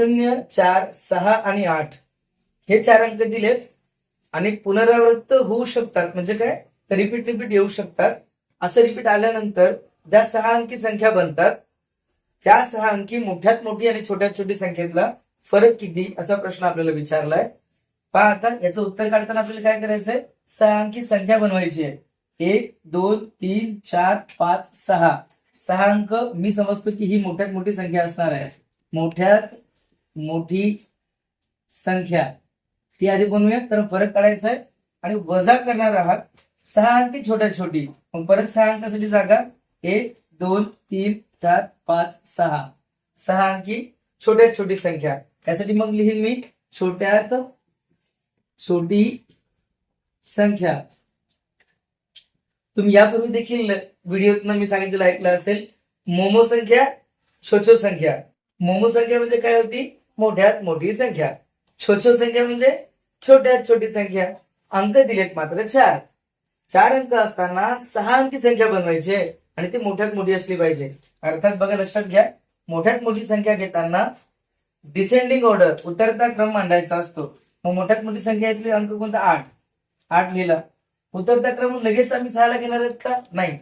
शून्य चार सहा आणि आठ. हे चार अंक दिलेत आणि पुनरावृत्त होऊ शकतात. म्हणजे काय? तर रिपीट रिपीट येऊ शकतात. असं रिपीट आल्यानंतर ज्या सहा अंकी संख्या बनतात त्या सहा अंकी मोठ्यात मोठी आणि छोट्यात छोटी संख्येतला फरक किती? असा प्रश्न आपल्याला विचारलाय. पहा आता याचं उत्तर काढताना आपल्याला काय करायचंय? सहा अंकी संख्या बनवायची आहे. एक दोन तीन चार पाच सहा. सहा अंक मी समजतो की ही मोठ्यात मोठी संख्या असणार आहे. मोठ्यात मोठी संख्या. ती आधी बनवूयात तर फरक काढायचा आहे. आणि वजा करणार आहात सहा अंकी छोट्या छोटी. मग परत सहा अंकासाठी जागा. एक दोन तीन चार पाच सहा. सहा अंकी छोट्यात छोटी संख्या. त्यासाठी मग लिहीन मी छोट्यात छोटी संख्या. तुम्ही यापूर्वी देखील व्हिडिओतनं मी सांगितलेलं ऐकलं असेल. मोमो संख्या छोटो संख्या. मोमो संख्या म्हणजे काय होती? मोठ्यात मोठी संख्या. छोछो संख्या म्हणजे छोट्यात छोटी संख्या. अंक दिलेत मात्र चार. चार अंक असताना सहा अंकी संख्या बनवायची आणि ती मोठ्यात मोठी असली पाहिजे. अर्थात बघा लक्षात घ्या. मोठ्यात मोठी संख्या घेताना डिसेंडिंग ऑर्डर उतरता क्रम मांडायचा असतो. मग मोठ्यात मोठी संख्या येतली अंक कोणता? आठ. आठ लिहिला. उतरता क्रम लगेच आम्ही सहाला घेणार आहेत का? नाही.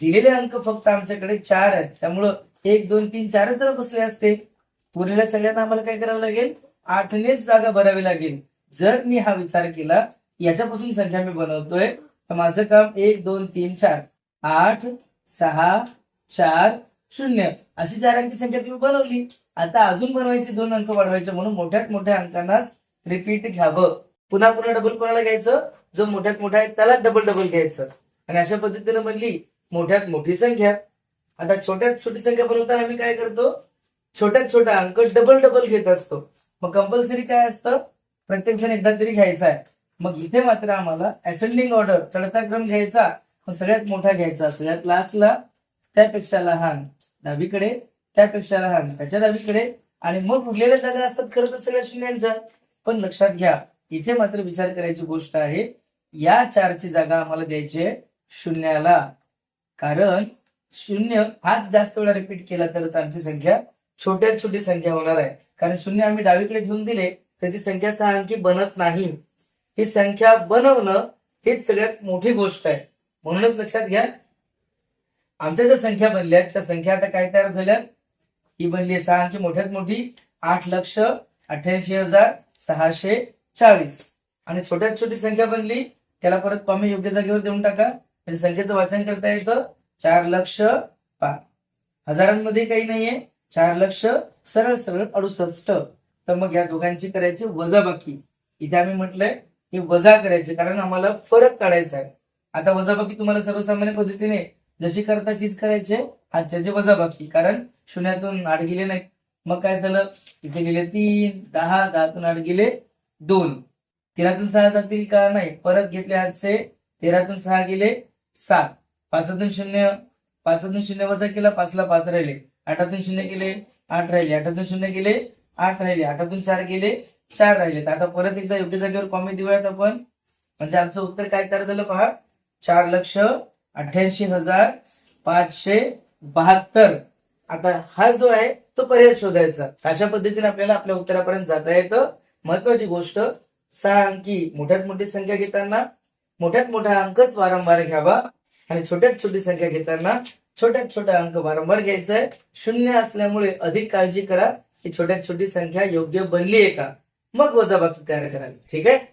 दिलेले अंक फक्त आमच्याकडे चार आहेत. त्यामुळं एक दोन तीन चारच अंक बसले असते उरलेल्या सगळ्यांना आम्हाला काय करावं लागेल? आठनेच जागा भरावी लागेल. जर मी हा विचार केला याच्यापासून संख्या मी बनवतोय. तर माझं काम एक दोन तीन चार. आठ सहा चार शून्य. अशी चार अंकी संख्या तुम्ही बनवली. आता अजून बनवायचे दोन अंक वाढवायचे म्हणून मोठ्यात मोठ्या अंकांनाच रिपीट घ्यावं. पुन्हा पुन्हा डबल कोणाला घ्यायचं? जो मोठ्यात मोठा आहे त्याला डबल डबल घ्यायचं. आणि अशा पद्धतीने बनली मोठ्यात मोठी संख्या. आता छोट्यात छोटी संख्या बनवताना आम्ही काय करतो? छोट्यात छोटा अंक डबल डबल घेत असतो. मग कंपल्सरी काय असतं? प्रत्येक जण एकदा तरी घ्यायचा आहे. मग इथे मात्र आम्हाला असेंडिंग ऑर्डर चढता क्रम घ्यायचा मग सगळ्यात मोठा घ्यायचा. सगळ्यात लास्टला त्यापेक्षा लहान डावीकडे त्यापेक्षा लहान त्याच्या डावीकडे. आणि मग उरलेल्या जागा असतात खरं तर सगळ्या शून्यांच्या. पण लक्षात घ्या इथे मात्र विचार करायची गोष्ट आहे. या चारची जागा आम्हाला द्यायची आहे शून्याला. कारण शून्य हाच जास्त वेळा रिपीट केला तरच आमची संख्या छोट्यात छोटी संख्या होणार आहे. कारण शून्य आम्ही डावीकडे ठेवून दिले तर ती संख्या सहा अंकी बनत नाही. ही संख्या बनवणं हेच सगळ्यात मोठी गोष्ट आहे. म्हणूनच लक्षात घ्या. आमच्या ज्या संख्या बनल्या आहेत त्या संख्या आता काय तयार झाल्या? ही बनली आहे सहा अंकी मोठ्यात मोठी. आठ लक्ष अठ्याऐंशी हजार सहाशे चाळीस. आणि छोट्यात छोटी संख्या बनली त्याला परत कॉमी योग्य जागेवर देऊन टाका. म्हणजे संख्येचं वाचन करता येतं. चार लक्ष पाच. हजारांमध्ये काही नाहीये. चार लक्ष सरळ सरळ अडुसष्ट. तर मग या दोघांची करायची वजाबाकी. इथे आम्ही म्हटलंय हे वजा करायचे कारण आम्हाला फरक काढायचा आहे. आता वजाबाकी तुम्हाला सर्वसामान्य पद्धतीने जशी करता तीच करायचे आजच्याचे वजाबाकी. कारण शून्यातून आठ गेले नाहीत. मग काय झालं? इथे गेले तीन दहा दहातून आठ गेले दोन. तेरातून सहा जातील का? नाही. परत घेतले आजचे तेरातून सहा गेले सात. पाचातून शून्य पाचातून शून्य वजा केला पाचला पाच राहिले. आठातून शून्य गेले आठ राहिले. आठातून शून्य गेले आठ राहिले. आठातून चार गेले चार राहिले. तर आता परत एकदा योग्य जागेवर कॉमी देऊयात आपण. म्हणजे आमचं उत्तर काय तयार झालं पहा. चार लक्ष अठ्याऐंशी हजार पाचशे बहात्तर. आता हा जो आहे तो पर्याय शोधायचा. अशा पद्धतीने आपल्याला आपल्या उत्तरापर्यंत जाता येतं. महत्वाची गोष्ट सहा अंकी. मोठ्यात मोठी संख्या घेताना मोठ्यात मोठा अंकच वारंवार घ्यावा. आणि छोट्यात छोटी संख्या घेताना छोट्यात छोटा अंक वारंवार घ्यायचा आहे शून्य असल्यामुळे अधिक काळजी करा. की छोट्यात छोटी संख्या योग्य बनली आहे का? मग वजाबाकी तयार करावी. ठीक आहे?